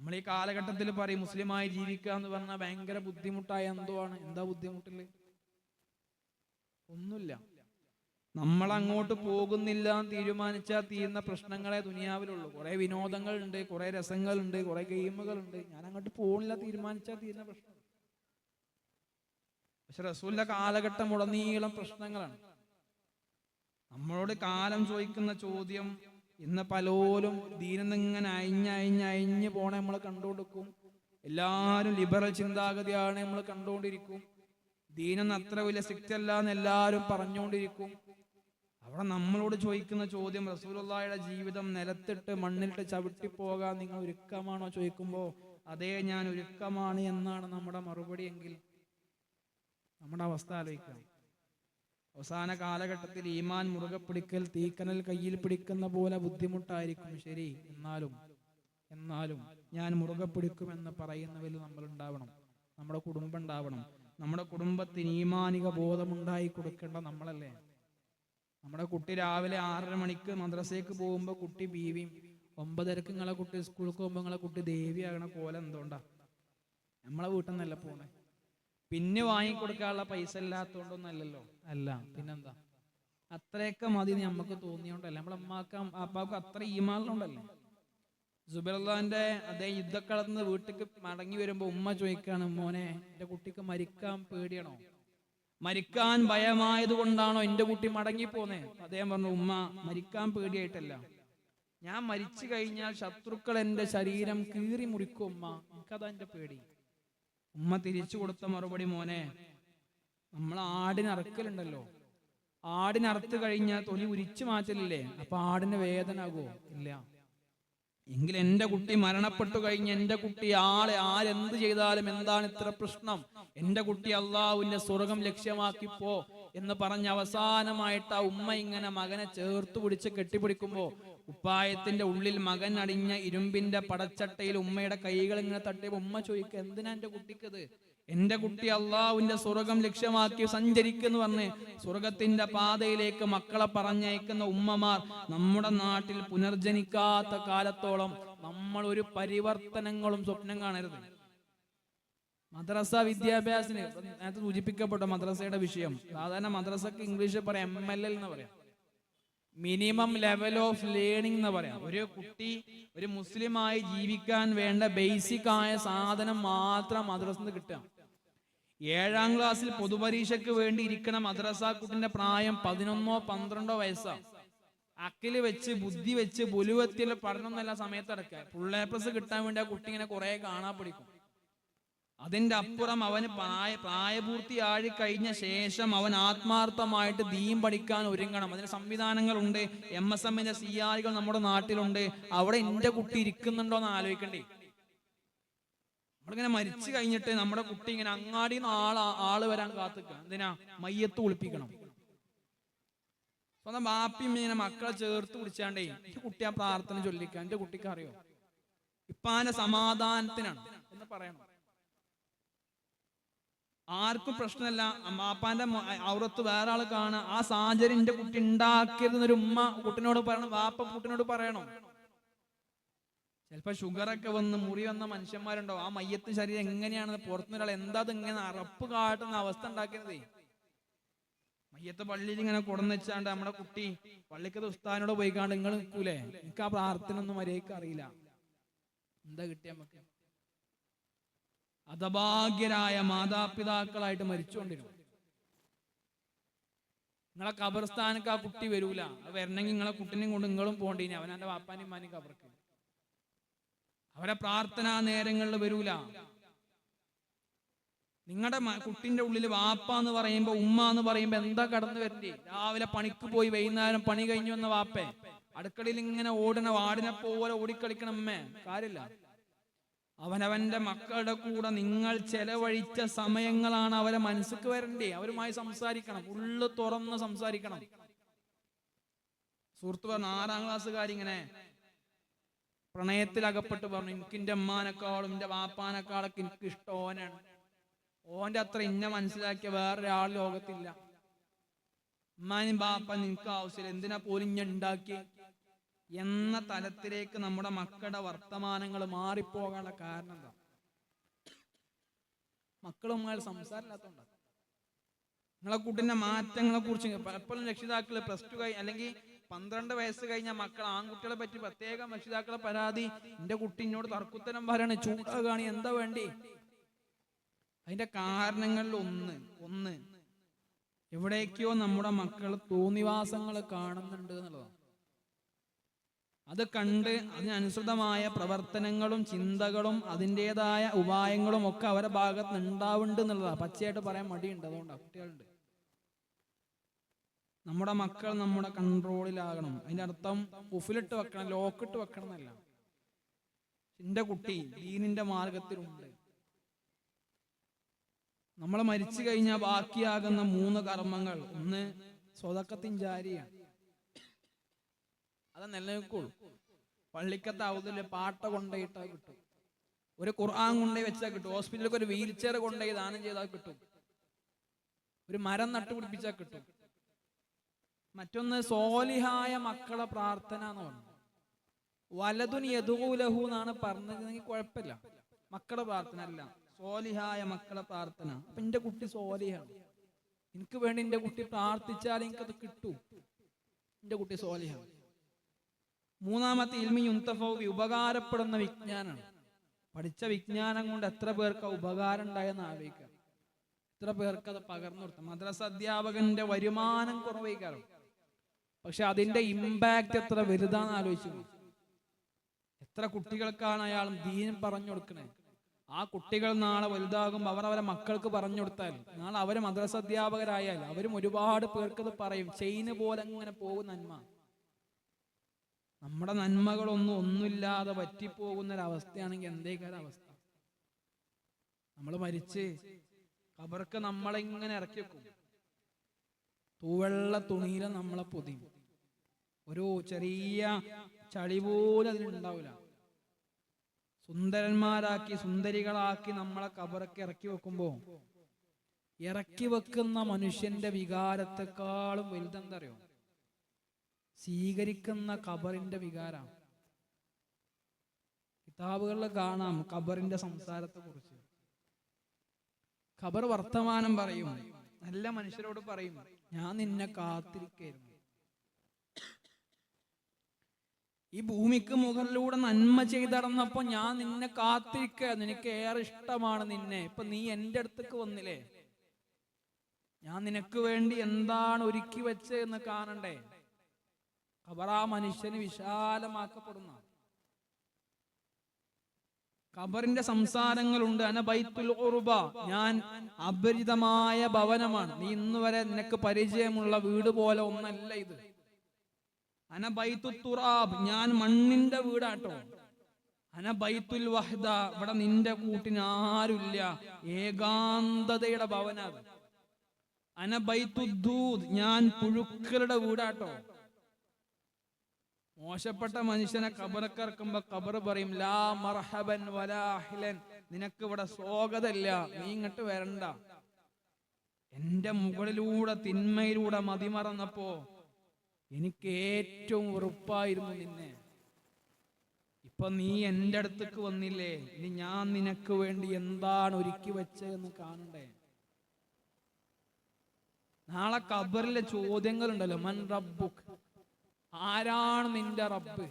നമ്മൾ ഈ കാലഘട്ടത്തിൽ പറയും മുസ്ലിമായി ജീവിക്കുക എന്ന് പറഞ്ഞാൽ ഭയങ്കര ബുദ്ധിമുട്ടായ എന്തോ ആണ് എന്താ ബുദ്ധിമുട്ടിൽ? ഒന്നുമില്ല. നമ്മൾ അങ്ങോട്ട് പോകുന്നില്ല എന്ന് തീരുമാനിച്ചാൽ തീരുന്ന പ്രശ്നങ്ങളെ ദുനിയാവിലുള്ളൂ. കുറെ വിനോദങ്ങളുണ്ട് കുറെ രസങ്ങളുണ്ട് കുറെ ഗെയിമുകളുണ്ട്. ഞാൻ അങ്ങോട്ട് പോകുന്നില്ല തീരുമാനിച്ചാൽ തീരുന്ന പ്രശ്നം. പക്ഷെ റസൂലിന്റെ കാലഘട്ടം ഉടനീളം പ്രശ്നങ്ങളാണ്. നമ്മളോട് കാലം ചോദിക്കുന്ന ചോദ്യം ഇന്ന് പലോലും ദീനിന്നിങ്ങനെ അയഞ്ഞ് അയഞ്ഞ് അയഞ്ഞ് പോണെ നമ്മൾ കണ്ടുകൊടുക്കും എല്ലാവരും ലിബറൽ ചിന്താഗതിയാണ് നമ്മൾ കണ്ടുകൊണ്ടിരിക്കും. ദീനം അത്ര വലിയ സ്ട്രിക്റ്റ് അല്ല എന്ന് എല്ലാവരും പറഞ്ഞുകൊണ്ടിരിക്കും. അവിടെ നമ്മളോട് ചോദിക്കുന്ന ചോദ്യം റസൂലുള്ളാഹിയുടെ ജീവിതം നിലത്തിട്ട് മണ്ണിലിട്ട് ചവിട്ടി പോകാൻ നിങ്ങൾ ഒരുക്കമാണോ ചോദിക്കുമ്പോൾ അതേ ഞാൻ ഒരുക്കമാണ് എന്നാണ് നമ്മുടെ മറുപടി എങ്കിൽ നമ്മുടെ അവസ്ഥ ആലോചിക്കാം. അവസാന കാലഘട്ടത്തിൽ ഈമാൻ മുറുകെ പിടിക്കൽ തീക്കനൽ കയ്യിൽ പിടിക്കുന്ന പോലെ ബുദ്ധിമുട്ടായിരിക്കും. ശരി എന്നാലും എന്നാലും ഞാൻ മുറുകെ പിടിക്കുമെന്ന് പറയുന്നവരിൽ നമ്മൾ ഉണ്ടാവണം നമ്മുടെ കുടുംബം ഉണ്ടാവണം. നമ്മുടെ കുടുംബത്തിന് ഈമാനിക ബോധമുണ്ടായി കൊടുക്കേണ്ട നമ്മളല്ലേ? നമ്മുടെ കുട്ടി രാവിലെ ആറര മണിക്ക് മദ്രസയ്ക്ക് പോകുമ്പോൾ കുട്ടി ബീവിയും ഒമ്പതരക്ക് നിങ്ങളെ കുട്ടി സ്കൂളിൽ പോകുമ്പോൾ നിങ്ങളെ കുട്ടി ദേവിയാകണ പോലെ എന്തുകൊണ്ടാ നമ്മളെ വീട്ടിൽ നിന്നല്ല പോണേ? പിന്നെ വാങ്ങിക്കൊടുക്കാനുള്ള പൈസ ഇല്ലാത്തോണ്ടൊന്നല്ലല്ലോ. അല്ല പിന്നെന്താ? അത്രയൊക്കെ മതി നമ്മക്ക് നമുക്ക് തോന്നിയോണ്ടല്ലേ. നമ്മളെ അമ്മാക്കും അപ്പാക്കും അത്ര ഈമാളിലുണ്ടല്ലേ സുബിറുള്ളാന്റെ അതേ യുദ്ധക്കളത്ത് നിന്ന് വീട്ടിക്ക് മടങ്ങി വരുമ്പോ ഉമ്മ ചോദിക്കാണ് മോനെ എന്റെ കുട്ടിക്ക് മരിക്കാൻ പേടിയാണോ? മരിക്കാൻ ഭയമായത് കൊണ്ടാണോ എന്റെ കുട്ടി മടങ്ങി പോന്നേ? അദ്ദേഹം പറഞ്ഞു ഉമ്മ മരിക്കാൻ പേടിയായിട്ടല്ല. ഞാൻ മരിച്ചു കഴിഞ്ഞാൽ ശത്രുക്കൾ എന്റെ ശരീരം കീറി മുറിക്കും ഉമ്മ. എനിക്കതാ എന്റെ പേടി. ഉമ്മ തിരിച്ചു കൊടുത്ത മറുപടി മോനെ നമ്മൾ ആടിനറക്കലുണ്ടല്ലോ ആടിനറുത്ത് കഴിഞ്ഞാൽ തൊലി ഉരിച്ചു മാറ്റലില്ലേ? അപ്പൊ ആടിന് വേദന ആകുമോ ഇല്ല. എങ്കിൽ എന്റെ കുട്ടി മരണപ്പെട്ടു കഴിഞ്ഞ് എന്റെ കുട്ടി ആളെ ആരെന്ത് ചെയ്താലും എന്താണ് ഇത്ര പ്രശ്നം? എന്റെ കുട്ടി അള്ളാഹുവിന്റെ സ്വർഗം ലക്ഷ്യമാക്കിപ്പോ എന്ന് പറഞ്ഞ് അവസാനമായിട്ട് ആ ഉമ്മ ഇങ്ങനെ മകനെ ചേർത്ത് പിടിച്ച് കെട്ടിപ്പിടിക്കുമ്പോ ഉപ്പായത്തിന്റെ ഉള്ളിൽ മകൻ അടിഞ്ഞ ഇരുമ്പിന്റെ പടച്ചട്ടയിൽ ഉമ്മയുടെ കൈകൾ ഇങ്ങനെ തട്ടിയ ഉമ്മ ചോദിക്കുക എന്തിനാ എന്റെ കുട്ടിക്കത്? എന്റെ കുട്ടി അള്ളാഹുവിന്റെ സ്വർഗം ലക്ഷ്യമാക്കി സഞ്ചരിക്കുന്നു പറഞ്ഞ് സ്വർഗത്തിന്റെ പാതയിലേക്ക് മക്കളെ പറഞ്ഞയക്കുന്ന ഉമ്മമാർ നമ്മുടെ നാട്ടിൽ പുനർജനിക്കാത്ത കാലത്തോളം നമ്മൾ ഒരു പരിവർത്തനങ്ങളും സ്വപ്നം കാണരുത്. മദ്രസ വിദ്യാഭ്യാസത്തിന് നേരത്തെ സൂചിപ്പിക്കപ്പെട്ട മദ്രസയുടെ വിഷയം. സാധാരണ മദ്രസക്ക് ഇംഗ്ലീഷിൽ പറയാം എം എൽ എൽ എന്ന് പറയാം. മിനിമം ലെവൽ ഓഫ് ലേണിംഗ് എന്ന് പറയാം. ഒരു കുട്ടി ഒരു മുസ്ലിമായി ജീവിക്കാൻ വേണ്ട ബേസിക് ആയ സാധനം മാത്രം മദ്രസന്ന് കിട്ടുക. ഏഴാം ക്ലാസ്സിൽ പൊതുപരീക്ഷയ്ക്ക് വേണ്ടി ഇരിക്കണ മദ്രസ കുട്ടിന്റെ പ്രായം പതിനൊന്നോ പന്ത്രണ്ടോ വയസ്സാണ് അക്കിൽ വെച്ച് ബുദ്ധി വെച്ച് ബുലുവത്തിൽ പഠനം എന്നല്ല സമയത്ത് അടക്കുക ഫുൾ എ പ്ലസ് കിട്ടാൻ വേണ്ടി ആ കുട്ടി ഇങ്ങനെ കുറെ കാണാൻ പഠിക്കും. അതിന്റെ അപ്പുറം അവന് പ്രായ പ്രായപൂർത്തിയായി കഴിഞ്ഞ ശേഷം അവൻ ആത്മാർത്ഥമായിട്ട് ദീം പഠിക്കാൻ ഒരുങ്ങണം. അതിന് സംവിധാനങ്ങളുണ്ട്. എം എസ് എമ്മിന്റെ സി നമ്മുടെ നാട്ടിലുണ്ട്. അവിടെ എന്റെ കുട്ടി ഇരിക്കുന്നുണ്ടോ എന്ന് ആലോചിക്കണ്ടേ. നമ്മളിങ്ങനെ മരിച്ചു കഴിഞ്ഞിട്ട് നമ്മുടെ കുട്ടി ഇങ്ങനെ അങ്ങാടി ആൾ ആൾ വരാൻ കാത്തുക എന്തിനാ? മയ്യത്ത് കുളിപ്പിക്കണം. സ്വന്തം ബാപ്പിയും ഇങ്ങനെ മക്കളെ ചേർത്ത് പിടിച്ചാണ്ടേ എന്റെ കുട്ടി ആ പ്രാർത്ഥന ചൊല്ലിക്കാൻ എന്റെ കുട്ടിക്ക് അറിയോ? ഇപ്പാന്റെ സമാധാനത്തിനാണ്. എന്ന് പറയണം. ആർക്കും പ്രശ്നമല്ല. അമ്മാപ്പാന്റെ ഔറത്ത് വേറെ ആൾ കാണുക ആ സാഹചര്യം എന്റെ കുട്ടി ഉണ്ടാക്കിയതെന്നൊരു ഉമ്മ കുട്ടിനോട് പറയണം. വാപ്പ കുട്ടിനോട് പറയണം. ചിലപ്പോ ഷുഗറൊക്കെ വന്ന് മുറി വന്ന മനുഷ്യന്മാരുണ്ടോ? ആ മയ്യത്ത് ശരീരം എങ്ങനെയാണെന്ന് പുറത്തുനിന്നൊരാൾ എന്താ ഇങ്ങനെ അറപ്പ് കാട്ടുന്ന അവസ്ഥ ഉണ്ടാക്കരുതേ മയ്യത്ത് പള്ളിയിൽ ഇങ്ങനെ കുടന്ന് വെച്ചാണ്ട് നമ്മുടെ കുട്ടി പള്ളിക്കത് ഉസ്താനോട് പോയി കാണ്ട് നിങ്ങൾ നിൽക്കൂലേ? എനിക്ക് ആ പ്രാർത്ഥന ഒന്നും മര്യാദയ്ക്ക് അറിയില്ല. എന്താ കിട്ടിയ നമുക്ക് അധഭാഗ്യരായ മാതാപിതാക്കളായിട്ട് മരിച്ചുകൊണ്ടിരുന്നു. നിങ്ങളെ കബർസ്ഥാനക്ക് ആ കുട്ടി വരൂല. വരണമെങ്കിൽ നിങ്ങളെ കുട്ടിനെയും കൊണ്ട് നിങ്ങളും പോണ്ടീനി അവൻ എന്റെ വാപ്പാനും മാനും കബർക്ക് അവരെ പ്രാർത്ഥനാ നേരങ്ങളിൽ വരൂല. നിങ്ങളുടെ കുട്ടിന്റെ ഉള്ളിൽ വാപ്പ എന്ന് പറയുമ്പോ ഉമ്മ എന്ന് പറയുമ്പോ എന്താ കടന്നു വരണ്ടേ? രാവിലെ പണിക്ക് പോയി വൈകുന്നേരം പണി കഴിഞ്ഞു വന്ന വാപ്പേ. അടുക്കളയിൽ ഇങ്ങനെ ഓടണ വാടിനെ പോലെ ഓടിക്കളിക്കണം അമ്മേ കാര്യമില്ല. അവനവന്റെ മക്കളുടെ കൂടെ നിങ്ങൾ ചെലവഴിച്ച സമയങ്ങളാണ് അവരെ മനസ്സിക്ക് വരണ്ടേ. അവരുമായി സംസാരിക്കണം. ഉള്ളു തുറന്ന് സംസാരിക്കണം. സുഹൃത്ത് പറഞ്ഞു ആറാം ക്ലാസ്സുകാരിങ്ങനെ പ്രണയത്തിൽ അകപ്പെട്ട് പറഞ്ഞു എനിക്ക് എന്റെ അമ്മാനേക്കാളും എന്റെ വാപ്പാനേക്കാളൊക്കെ എനിക്ക് ഇഷ്ടം ഓനാണ്. ഓന്റെ അത്ര ഇന്നെ മനസ്സിലാക്കിയ വേറൊരാൾ ലോകത്തില്ല. അമ്മാനും ബാപ്പ നിനക്ക് ആവശ്യമില്ല. എന്തിനാ പോലും ഇഞ്ഞ ഉണ്ടാക്കി എന്ന തലത്തിലേക്ക് നമ്മുടെ മക്കളുടെ വർത്തമാനങ്ങൾ മാറിപ്പോകാനുള്ള കാരണം എന്താ? മക്കളുമായി സംസാരമില്ലാത്തതുകൊണ്ടാണ് നിങ്ങളെ കുട്ടിന്റെ മാറ്റങ്ങളെ കുറിച്ച് പലപ്പോഴും രക്ഷിതാക്കൾ പ്ലസ് ടു കഴിഞ്ഞ് അല്ലെങ്കിൽ പന്ത്രണ്ട് വയസ്സ് കഴിഞ്ഞ മക്കൾ ആൺകുട്ടികളെ പറ്റി പ്രത്യേകം രക്ഷിതാക്കളെ പരാതി എന്റെ കുട്ടി എന്നോട് തർക്കുത്തരം പറയാണ് ചൂടാകാണി എന്താ വേണ്ടി? അതിന്റെ കാരണങ്ങളിൽ ഒന്ന് ഒന്ന്. എവിടേക്കോ നമ്മുടെ മക്കൾ തോന്നിവാസങ്ങൾ കാണുന്നുണ്ട് എന്നുള്ളതാണ്. അത് കണ്ട് അതിനനുസൃതമായ പ്രവർത്തനങ്ങളും ചിന്തകളും അതിന്റെതായ ഉപായങ്ങളും ഒക്കെ അവരുടെ ഭാഗത്ത് ഉണ്ടാവുന്നുണ്ട് എന്നുള്ളതാണ് പച്ചയായിട്ട് പറയാൻ മടിയുണ്ട്. അതുകൊണ്ടാണ് കുട്ടികളുണ്ട്. നമ്മുടെ മക്കൾ നമ്മുടെ കൺട്രോളിലാകണം. അതിന്റെ അർത്ഥം ഉഫിലിട്ട് വെക്കണം ലോക്കിട്ട് വെക്കണം എന്നല്ല. എന്റെ കുട്ടി ദീനിന്റെ മാർഗത്തിലുണ്ട്. നമ്മൾ മരിച്ചു കഴിഞ്ഞാൽ ബാക്കിയാകുന്ന മൂന്ന് കർമ്മങ്ങൾ. ഒന്ന് സ്വതക്കത്തിൻ ജാരിയാണ്. അത് നിലനിൽക്കുള്ളൂ. പള്ളിക്കത്തെ അവതിൽ പാട്ട കൊണ്ടുപോയിട്ടാ കിട്ടും. ഒരു ഖുർആൻ കൊണ്ടേ വെച്ചാൽ കിട്ടും. ഹോസ്പിറ്റലിലേക്ക് ഒരു വീൽ ചെയർ കൊണ്ടുപോയി ദാനം ചെയ്താൽ കിട്ടും. ഒരു മരം നട്ടുപിടിപ്പിച്ചാൽ കിട്ടും. മറ്റൊന്ന് സോലിഹായ മക്കളെ പ്രാർത്ഥന എന്ന് പറഞ്ഞു. വലതുനി യദൂലഹു എന്നാണ് പറഞ്ഞതെങ്കിൽ കുഴപ്പമില്ല. മക്കളെ പ്രാർത്ഥന അല്ല. സോലിഹായ മക്കളെ പ്രാർത്ഥന. അപ്പൊ എന്റെ കുട്ടി സോലിഹാണ്. എനിക്ക് വേണ്ടി എന്റെ കുട്ടി പ്രാർത്ഥിച്ചാൽ എനിക്കത് കിട്ടും. എന്റെ കുട്ടി സോലിഹാണ്. മൂന്നാമത്തെ ഇൽമി യുന്തഫൗവി ഉപകാരപ്പെടുന്ന വിജ്ഞാനമാണ് പഠിച്ച വിജ്ഞാനം കൊണ്ട് എത്ര പേർക്ക് ഉപകാരം ഉണ്ടായെന്ന് ആലോചിക്കാം എത്ര പേർക്ക് അത് പകർന്നു കൊടുത്തു. മദ്രസ അധ്യാപകന്റെ വരുമാനം കുറവേക്കാറും പക്ഷെ അതിന്റെ ഇമ്പാക്ട് എത്ര വലുതാന്ന് ആലോചിച്ചു എത്ര കുട്ടികൾക്കാണ് അയാൾ ദീനം പറഞ്ഞു കൊടുക്കണേ? ആ കുട്ടികൾ നാളെ വലുതാകുമ്പോൾ അവർ അവരെ മക്കൾക്ക് പറഞ്ഞു കൊടുത്താൽ നാളെ അവർ മദ്രസ അധ്യാപകരായാൽ അവരും ഒരുപാട് പേർക്ക് ഇത് പറയും. ചെയിന് പോലെ അങ്ങനെ പോകും നന്മ നമ്മുടെ നന്മകളൊന്നും ഒന്നുമില്ലാതെ പറ്റിപ്പോകുന്ന അവസ്ഥയാണെങ്കിൽ എന്തേക്കാര അവസ്ഥ നമ്മൾ മരിച്ച് കബർക്ക് നമ്മളെ ഇങ്ങനെ ഇറക്കി വെക്കും തൂവെള്ള തുണിയിലെ നമ്മളെ പൊതിയും. ഒരു ചെറിയ ചളി പോലും അതിലുണ്ടാവില്ല സുന്ദരന്മാരാക്കി സുന്ദരികളാക്കി നമ്മളെ കബറൊക്കെ ഇറക്കി വെക്കുമ്പോ ഇറക്കി വെക്കുന്ന മനുഷ്യന്റെ വികാരത്തെക്കാളും വലുതെന്താ അറിയോ? സ്വീകരിക്കുന്ന കബറിന്റെ വികാരം. കിതാബുകളിൽ കാണാം കബറിന്റെ സംസാരത്തെ കുറിച്ച് ഖബർ വർത്തമാനം പറയും. നല്ല മനുഷ്യരോട് പറയും ഞാൻ നിന്നെ കാത്തിരിക്കായിരുന്നു. ഈ ഭൂമിക്ക് മുകളിലൂടെ നന്മ ചെയ്തടന്നപ്പോ ഞാൻ നിന്നെ കാത്തിരിക്കായിരുന്നു. എനിക്ക് ഏറെ ഇഷ്ടമാണ് നിന്നെ. ഇപ്പൊ നീ എന്റെ അടുത്തേക്ക് വന്നില്ലേ? ഞാൻ നിനക്ക് വേണ്ടി എന്താണ് ഒരുക്കി വെച്ച് എന്ന് കാണണ്ടേ? ഖബർ ആ മനുഷ്യന് വിശാലമാക്കപ്പെടുന്ന. ഖബറിന്റെ സംസാരങ്ങളുണ്ട് അന അനബൈത്തുൽ ഉറുബ ഞാൻ അപരിതമായ ഭവനമാണ്. നീ ഇന്ന് വരെ നിനക്ക് പരിചയമുള്ള വീട് പോലെ ഒന്നല്ല ഇത്. അനബൈത്തു തുറാബ് ഞാൻ മണ്ണിന്റെ വീടാട്ടോ. അന അനബൈത്തുൽ വഹദ ഇവിടെ നിന്റെ കൂട്ടിന് ആരുമില്ല. ഏകാന്തതയുടെ ഭവനാണ് അന അനബൈത്തുദ്ദൂദ് ഞാൻ പുഴുക്കളുടെ വീടാട്ടോ. മോശപ്പെട്ട മനുഷ്യനെ കബറക്കിറക്കുമ്പോ കബർ പറയും ലാ മർഹബൻ വലാഹിലൻ നിനക്ക് ഇവിടെ സ്വാഗതമില്ല നീ ഇങ്ങോട്ട് വരണ്ട. എന്റെ മുകളിലൂടെ തിന്മയിലൂടെ മതിമറന്നപ്പോ എനിക്ക് ഏറ്റവും ഉറപ്പായിരുന്നു നിന്നെ. ഇപ്പൊ നീ എന്റെ അടുത്തേക്ക് വന്നില്ലേ? ഇനി ഞാൻ നിനക്ക് വേണ്ടി എന്താണ് ഒരുക്കി വെച്ചതെന്ന് കാണണ്ടേ? നാളെ കബറിലെ ചോദ്യങ്ങളുണ്ടല്ലോ മൻ റബ്ബുക്ക് ആരാണ് നിന്റെ റബ്ബ്?